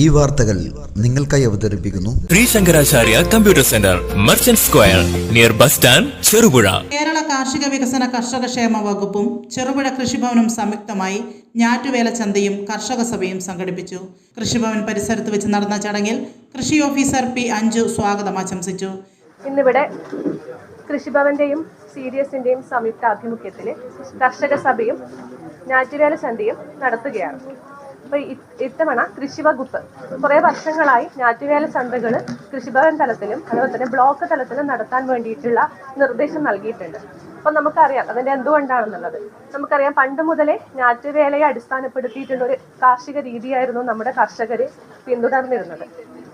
ഈ വാർത്തകൾ നിങ്ങൾക്കായി അവതരിപ്പിക്കുന്നു. Sree Sankaracharya computer centre merchant square near bus stand Cherupuzha. Kerala കാർഷിക വികസന കർഷക ക്ഷേമ വകുപ്പും ചെറുപുഴ കൃഷിഭവനും സംയുക്തമായി ഞാറ്റുവേല ചന്തയും കർഷക സഭയും സംഘടിപ്പിച്ചു. കൃഷിഭവൻ പരിസരത്ത് വെച്ച് നടന്ന ചടങ്ങിൽ കൃഷി ഓഫീസർ പി അഞ്ജു സ്വാഗതം ആശംസിച്ചു. ഇന്നിവിടെ കൃഷിഭവന്റെയും സി ഡി എസിന്റെയും സംയുക്ത ആഭിമുഖ്യത്തിൽ കർഷക സഭയും ഞാറ്റുവേല ചന്തയും നടത്തുകയാണ്. അപ്പൊ ഇ- ഇത്തവണ കൃഷി വകുപ്പ് കുറെ വർഷങ്ങളായി ഞാറ്റുവേല ചന്തകൾ കൃഷിഭവൻ തലത്തിലും അതുപോലെ തന്നെ ബ്ലോക്ക് തലത്തിലും നടത്താൻ വേണ്ടിയിട്ടുള്ള നിർദ്ദേശം നൽകിയിട്ടുണ്ട്. അപ്പൊ നമുക്കറിയാം അതിന്റെ എന്തുകൊണ്ടാണെന്നുള്ളത്. നമുക്കറിയാം പണ്ട് മുതലേ ഞാറ്റുവേലയെ അടിസ്ഥാനപ്പെടുത്തിയിട്ടുള്ള ഒരു കാർഷിക രീതിയായിരുന്നു നമ്മുടെ കർഷകര് പിന്തുടർന്നിരുന്നത്.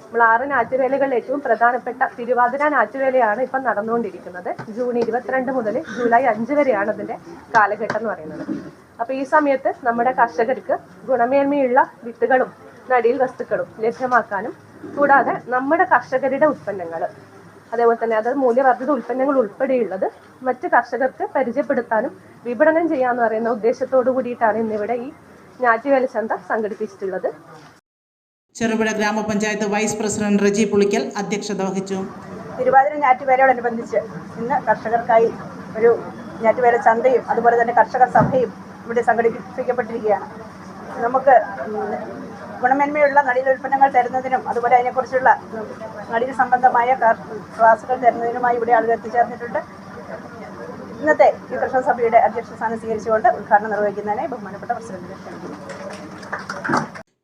നമ്മൾ ആറ് ഞാറ്റുവേലകളിൽ ഏറ്റവും പ്രധാനപ്പെട്ട തിരുവാതിര ഞാറ്റുവേലയാണ് ഇപ്പം നടന്നുകൊണ്ടിരിക്കുന്നത്. ജൂൺ ഇരുപത്തിരണ്ട് മുതൽ ജൂലൈ അഞ്ച് വരെയാണ് അതിന്റെ കാലഘട്ടം എന്ന് പറയുന്നത്. അപ്പൊ ഈ സമയത്ത് നമ്മുടെ കർഷകർക്ക് ഗുണമേന്മയുള്ള വിത്തുകളും നടീൽ വസ്തുക്കളും ലഭ്യമാക്കാനും കൂടാതെ നമ്മുടെ കർഷകരുടെ ഉൽപ്പന്നങ്ങൾ അതേപോലെ തന്നെ അത് മൂല്യവർദ്ധിത ഉൽപ്പന്നങ്ങൾ ഉൾപ്പെടെയുള്ളത് മറ്റ് കർഷകർക്ക് പരിചയപ്പെടുത്താനും വിപണനം ചെയ്യാന്ന് പറയുന്ന ഉദ്ദേശത്തോടു കൂടിയിട്ടാണ് ഇന്നിവിടെ ഈ ഞാറ്റുവേല ചന്ത സംഘടിപ്പിച്ചിട്ടുള്ളത്. ചെറുപുഴ ഗ്രാമപഞ്ചായത്ത് വൈസ് പ്രസിഡന്റ് റജി പുളിക്കൽ അധ്യക്ഷത വഹിച്ചു. തിരുവാതിര ഞാറ്റുവേലയോടനുബന്ധിച്ച് ഇന്ന് കർഷകർക്കായി ഒരു ഞാറ്റുവേല ചന്തയും അതുപോലെ തന്നെ കർഷക സഭയും ഇവിടെ സംഘടിപ്പിക്കപ്പെട്ടിരിക്കുകയാണ്. നമുക്ക് ഗുണമേന്മയുള്ള നടീൽ ഉൽപ്പന്നങ്ങൾ തരുന്നതിനും അതുപോലെ അതിനെക്കുറിച്ചുള്ള ഉം, നടീൽ സംബന്ധമായ ക്ലാ- ക്ലാസുകൾ തരുന്നതിനുമായി ഇവിടെ ആളുകൾ എത്തിച്ചേർന്നിട്ടുണ്ട്. ഇന്നത്തെ ഈ കർഷക സഭയുടെ അധ്യക്ഷ സ്ഥാനം സ്വീകരിച്ചുകൊണ്ട് ഉദ്ഘാടനം നിർവഹിക്കുന്നതിനെ ബഹുമാനപ്പെട്ട പ്രസിഡന്റിനെ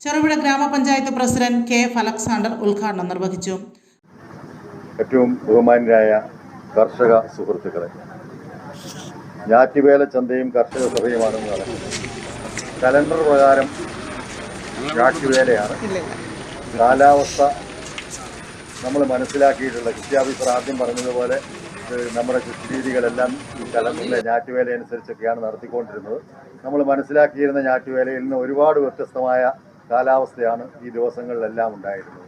ചെറുപുഴ ഗ്രാമപഞ്ചായത്ത് പ്രസിഡന്റ് കെ. എഫ് അലക്സാണ്ടർ ഉദ്ഘാടനം നിർവഹിച്ചു. ഏറ്റവും ബഹുമാനരായ കർഷക സുഹൃത്തുക്കളെ ഞാറ്റുവേല ചന്തയും കർഷക സഭയുമാണ് കലണ്ടർ പ്രകാരം ഞാറ്റുവേലയാണ് കാലാവസ്ഥ നമ്മൾ മനസ്സിലാക്കിയിട്ടുള്ള കൃഷി ആദ്യം പറഞ്ഞതുപോലെ നമ്മുടെ കൃഷി രീതികളെല്ലാം ഈ കലണ്ടറിലെ ഞാറ്റുവേല അനുസരിച്ചൊക്കെയാണ് നടത്തിക്കൊണ്ടിരുന്നത്. നമ്മൾ മനസ്സിലാക്കിയിരുന്ന ഞാറ്റുവേലയിൽ നിന്ന് ഒരുപാട് വ്യത്യസ്തമായ കാലാവസ്ഥയാണ് ഈ ദിവസങ്ങളിലെല്ലാം ഉണ്ടായിരുന്നത്.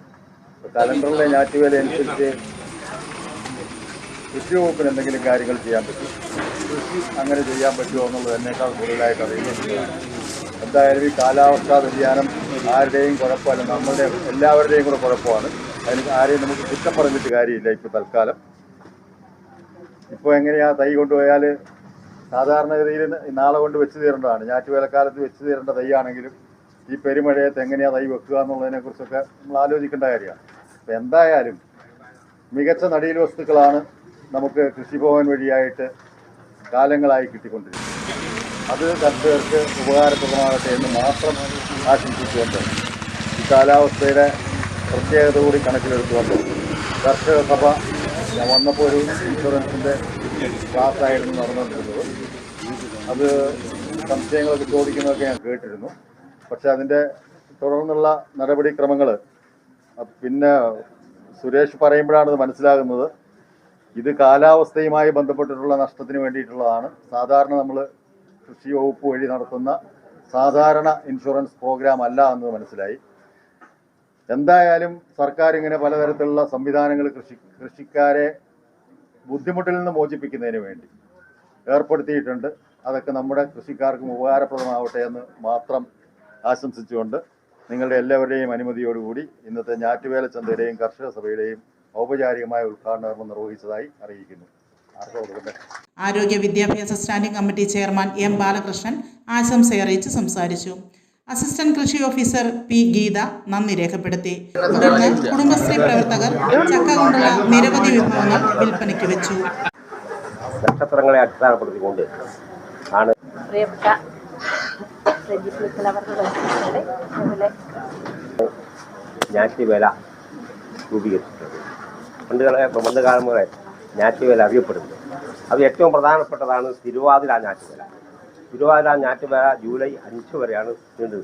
കലണ്ടറിലെ ഞാറ്റുവേല അനുസരിച്ച് കൃഷി വകുപ്പിന് എന്തെങ്കിലും കാര്യങ്ങൾ ചെയ്യാൻ പറ്റും. അങ്ങനെ ചെയ്യാൻ പറ്റുമോ എന്നുള്ളത് എന്നേക്കാൾ കൂടുതലായിട്ട് അറിയുന്നതാണ് എന്തായാലും ഈ കാലാവസ്ഥാ വ്യതിയാനം ആരുടെയും കുഴപ്പമല്ല. നമ്മളുടെ എല്ലാവരുടെയും കൂടെ കുഴപ്പമാണ്. അതിന് ആരെയും നമുക്ക് കുറ്റം പറഞ്ഞിട്ട് കാര്യമില്ല ഇപ്പോൾ തൽക്കാലം. ഇപ്പോൾ എങ്ങനെയാ തൈ കൊണ്ടുപോയാൽ സാധാരണഗതിയിൽ നാളെ കൊണ്ട് വെച്ച് തീരേണ്ടതാണ്. ഞാറ്റുവേലക്കാലത്ത് വെച്ച് തീരേണ്ട തൈയാണെങ്കിലും ഈ പെരുമഴയത്ത് എങ്ങനെയാ തൈ വെക്കുക എന്നുള്ളതിനെ കുറിച്ചൊക്കെ നമ്മൾ ആലോചിക്കേണ്ട കാര്യമാണ്. അപ്പം എന്തായാലും മികച്ച നടീൽ വസ്തുക്കളാണ് നമുക്ക് കൃഷിഭവൻ വഴിയായിട്ട് കാലങ്ങളായി കിട്ടിക്കൊണ്ടിരിക്കുന്നത് അത് കർഷകർക്ക് ഉപകാരപ്രദമാകട്ടെ എന്ന് മാത്രം ആശംസിച്ചുകൊണ്ട് ഈ കാലാവസ്ഥയുടെ പ്രത്യേകത കൂടി കണക്കിലെടുത്തുകൊണ്ട് കർഷക സഭ ഞാൻ വന്നപ്പോൾ ഒരു ഇൻഷുറൻസിന്റെ ക്ലാസ്സായിരുന്നു നടന്നുകൊണ്ടിരുന്നത്. അത് സംശയങ്ങളൊക്കെ ചോദിക്കുന്നതൊക്കെ ഞാൻ കേട്ടിരുന്നു. പക്ഷെ അതിന്റെ തുടർന്നുള്ള നടപടിക്രമങ്ങൾ പിന്നെ സുരേഷ് പറയുമ്പോഴാണ് ഇത് മനസ്സിലാകുന്നത്. ഇത് കാലാവസ്ഥയുമായി ബന്ധപ്പെട്ടിട്ടുള്ള നഷ്ടത്തിന് വേണ്ടിയിട്ടുള്ളതാണ്. സാധാരണ നമ്മൾ കൃഷി വകുപ്പ് വഴി നടത്തുന്ന സാധാരണ ഇൻഷുറൻസ് പ്രോഗ്രാം അല്ല എന്ന് മനസ്സിലായി. എന്തായാലും സർക്കാർ ഇങ്ങനെ പലതരത്തിലുള്ള സംവിധാനങ്ങൾ കൃഷി കൃഷിക്കാരെ ബുദ്ധിമുട്ടിൽ നിന്ന് മോചിപ്പിക്കുന്നതിന് വേണ്ടി ഏർപ്പെടുത്തിയിട്ടുണ്ട്. അതൊക്കെ നമ്മുടെ കൃഷിക്കാർക്കും ഉപകാരപ്രദമാവട്ടെ എന്ന് മാത്രം ആശംസിച്ചുകൊണ്ട് നിങ്ങളുടെ എല്ലാവരുടെയും അനുമതിയോടുകൂടി ഇന്നത്തെ ഞാറ്റുവേല ചന്തയുടെയും കർഷക സഭയുടെയും ഔപചാരികമായ ഉദ്ഘാടനം നിർവഹിച്ചതായി അറിയിക്കുന്നു. ആരോഗ്യ വിദ്യാഭ്യാസ standing committee chairman M Balakrishnan ആശംസ അറിയിച്ച് സംസാരിച്ചു. അസിസ്റ്റന്റ് കൃഷി ഓഫീസർ പി ഗീത നന്ദി രേഖപ്പെടുത്തി. തുടർന്ന് കുടുംബശ്രീ പ്രവർത്തകർ ചക്ക കൊണ്ടുള്ള നിരവധി വിഭവങ്ങൾ വിൽപ്പനയ്ക്ക് വെച്ചു. നക്ഷത്രങ്ങളെ അടിസ്ഥാനപ്പെടുത്തിക്കൊണ്ട് ആണ് പ്രിയപ്പെട്ട ഞാറ്റുവേല രൂപീകരിച്ചിട്ടുള്ളത്. പണ്ട് കാല പണ്ട് മുതലേ ഞാറ്റുവേല അറിയപ്പെടുന്നത് അത് ഏറ്റവും പ്രധാനപ്പെട്ടതാണ് തിരുവാതിര ഞാറ്റുവേല തിരുവാതിര ഞാറ്റുവേല ജൂലൈ അഞ്ച് വരെയാണ് നീണ്ടു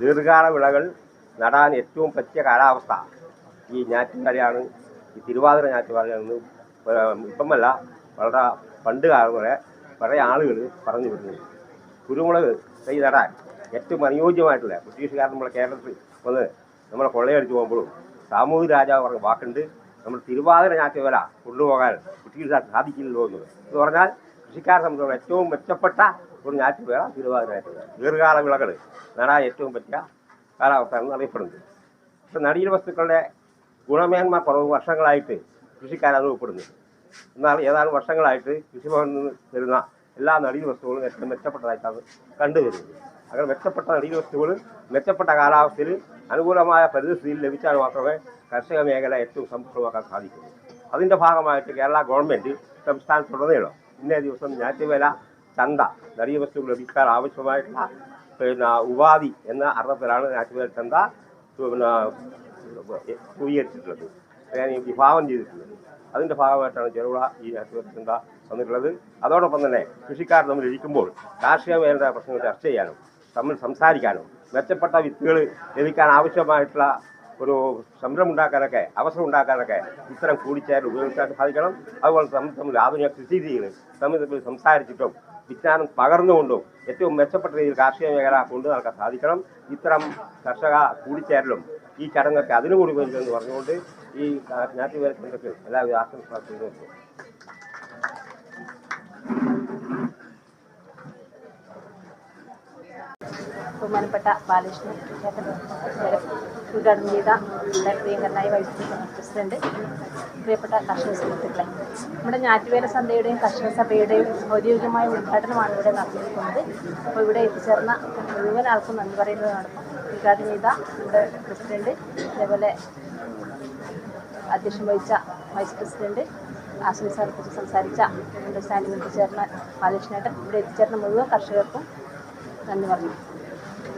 ദീർഘകാല വിളകൾ നടാൻ ഏറ്റവും പറ്റിയ കാലാവസ്ഥ ഈ ഞാറ്റുവേലയാണ് ഈ തിരുവാതിര ഞാറ്റുവേലയാണ് ഇപ്പമല്ല വളരെ പണ്ട് കാലം വരെ പഴയ ആളുകൾ പറഞ്ഞു വരുന്നത്. കുരുമുളക് തൈ നടാൻ ഏറ്റവും അനുയോജ്യമായിട്ടുള്ള ബ്രിട്ടീഷുകാർ നമ്മളെ കേരളത്തിൽ വന്ന് നമ്മളെ കൊള്ളയടിച്ചു പോകുമ്പോഴും സാമൂഹിക രാജാവ് പറഞ്ഞ വാക്കുണ്ട് നമ്മൾ തിരുവാതിര ഞാറ്റുവേല കൊണ്ടുപോകാൻ ബ്രിട്ടീഷുകാർ സാധിക്കില്ലല്ലോ എന്ന് എന്ന് പറഞ്ഞാൽ കൃഷിക്കാരെ സംബന്ധിച്ചിടത്തോളം ഏറ്റവും മെച്ചപ്പെട്ട ഒരു ഞാറ്റുവേല തിരുവാതിര ഞാറ്റുവേല. ദീർഘകാല വിളകൾ. നടാൻ ഏറ്റവും പറ്റിയ കാലാവസ്ഥയാണ് അറിയപ്പെടുന്നത്. പക്ഷെ നടീൽ വസ്തുക്കളുടെ ഗുണമേന്മ കുറവ് വർഷങ്ങളായിട്ട് കൃഷിക്കാർ അനുഭവപ്പെടുന്നു. എന്നാൽ ഏതാനും വർഷങ്ങളായിട്ട് കൃഷിഭവനിൽ നിന്ന് തരുന്ന എല്ലാ നടീൽ വസ്തുക്കളും ഏറ്റവും മെച്ചപ്പെട്ടതായിട്ടാണ് കണ്ടുവരുന്നത്. അങ്ങനെ മെച്ചപ്പെട്ട അടിവസ്തുക്കളും മെച്ചപ്പെട്ട കാലാവസ്ഥയിൽ അനുകൂലമായ പരിസ്ഥിതിയിൽ ലഭിച്ചാൽ മാത്രമേ കർഷക മേഖല ഏറ്റവും സമ്പുഷ്ടമാക്കാൻ സാധിക്കൂ. അതിന്റെ ഭാഗമായിട്ട് കേരള ഗവൺമെന്റ് സംസ്ഥാനത്തുടനീളം ഇന്നേ ദിവസം ഞാറ്റുവേല ചന്ത നടിയ വസ്തുക്കൾ ലഭിക്കാൻ ആവശ്യമായിട്ടുള്ള പിന്നെ ഉപാധി എന്ന അർത്ഥത്തിലാണ് ഞാറ്റുവേല ചന്ത പിന്നെ രൂപീകരിച്ചിട്ടുള്ളത്. ഞാൻ വിഭാവം ചെയ്തിട്ടുള്ളത് അതിന്റെ ഭാഗമായിട്ടാണ് ചെറുവിള ഈ ഞാറ്റുവേല ചന്ത വന്നിട്ടുള്ളത്. അതോടൊപ്പം തന്നെ കൃഷിക്കാർ തമ്മിൽ ഇരിക്കുമ്പോൾ കാർഷിക മേഖലയുടെ പ്രശ്നങ്ങൾ ചർച്ച ചെയ്യാനും തമ്മിൽ സംസാരിക്കാനും മെച്ചപ്പെട്ട വിത്തുകൾ ലഭിക്കാൻ ആവശ്യമായിട്ടുള്ള ഒരു സംരംഭം ഉണ്ടാക്കാനൊക്കെ അവസരം ഉണ്ടാക്കാനൊക്കെ ഇത്തരം കൂടിച്ചേരൽ ഉപയോഗിക്കാൻ സാധിക്കണം. അതുപോലെ തമ്മിൽ തമ്മിൽ ആധുനിക കൃഷി രീതികൾ തമ്മിൽ തമ്മിൽ സംസാരിച്ചിട്ടും വിജ്ഞാനം പകർന്നുകൊണ്ടും ഏറ്റവും മെച്ചപ്പെട്ട രീതിയിൽ കാർഷിക മേഖല കൊണ്ടു നടക്കാൻ സാധിക്കണം. ഇത്തരം കർഷക കൂടിച്ചേരലും ഈ ചടങ്ങൊക്കെ അതിനു കൂടി വരുമെന്ന് പറഞ്ഞുകൊണ്ട് ഈ ഞാറ്റുവേല ചന്തയ്ക്ക് എല്ലാവിധ ആശംസകളും ബഹുമാനപ്പെട്ട ബാലകൃഷ്ണൻ ക്ഷേത്ര ഉദ്ഘാടനം ചെയ്ത പ്രിയങ്കരനായ വൈദ്യുതി പ്രസിഡന്റ് പ്രിയപ്പെട്ട കർഷക സുഹൃത്തുക്കളെ. നമ്മുടെ ഞാറ്റുവേല സന്ധ്യയുടെയും കർഷക സഭയുടെയും ഔദ്യോഗികമായ ഉദ്ഘാടനമാണ് ഇവിടെ നടന്നിരിക്കുന്നത്. അപ്പോൾ ഇവിടെ എത്തിച്ചേർന്ന മുഴുവൻ ആൾക്കും നന്ദി പറയുന്നതാണ് ഉദ്ഘാടനം ചെയ്ത നമ്മുടെ പ്രസിഡന്റ് അതേപോലെ അധ്യക്ഷം വഹിച്ച വൈസ് പ്രസിഡന്റ് ആശംസ അർപ്പിച്ച് സംസാരിച്ച നമ്മുടെ സ്റ്റാൻഡിൽ എത്തിച്ചേർന്ന ബാലകൃഷ്ണേട്ടൻ ഇവിടെ എത്തിച്ചേർന്ന മുഴുവൻ കർഷകർക്കും നന്ദി പറഞ്ഞു.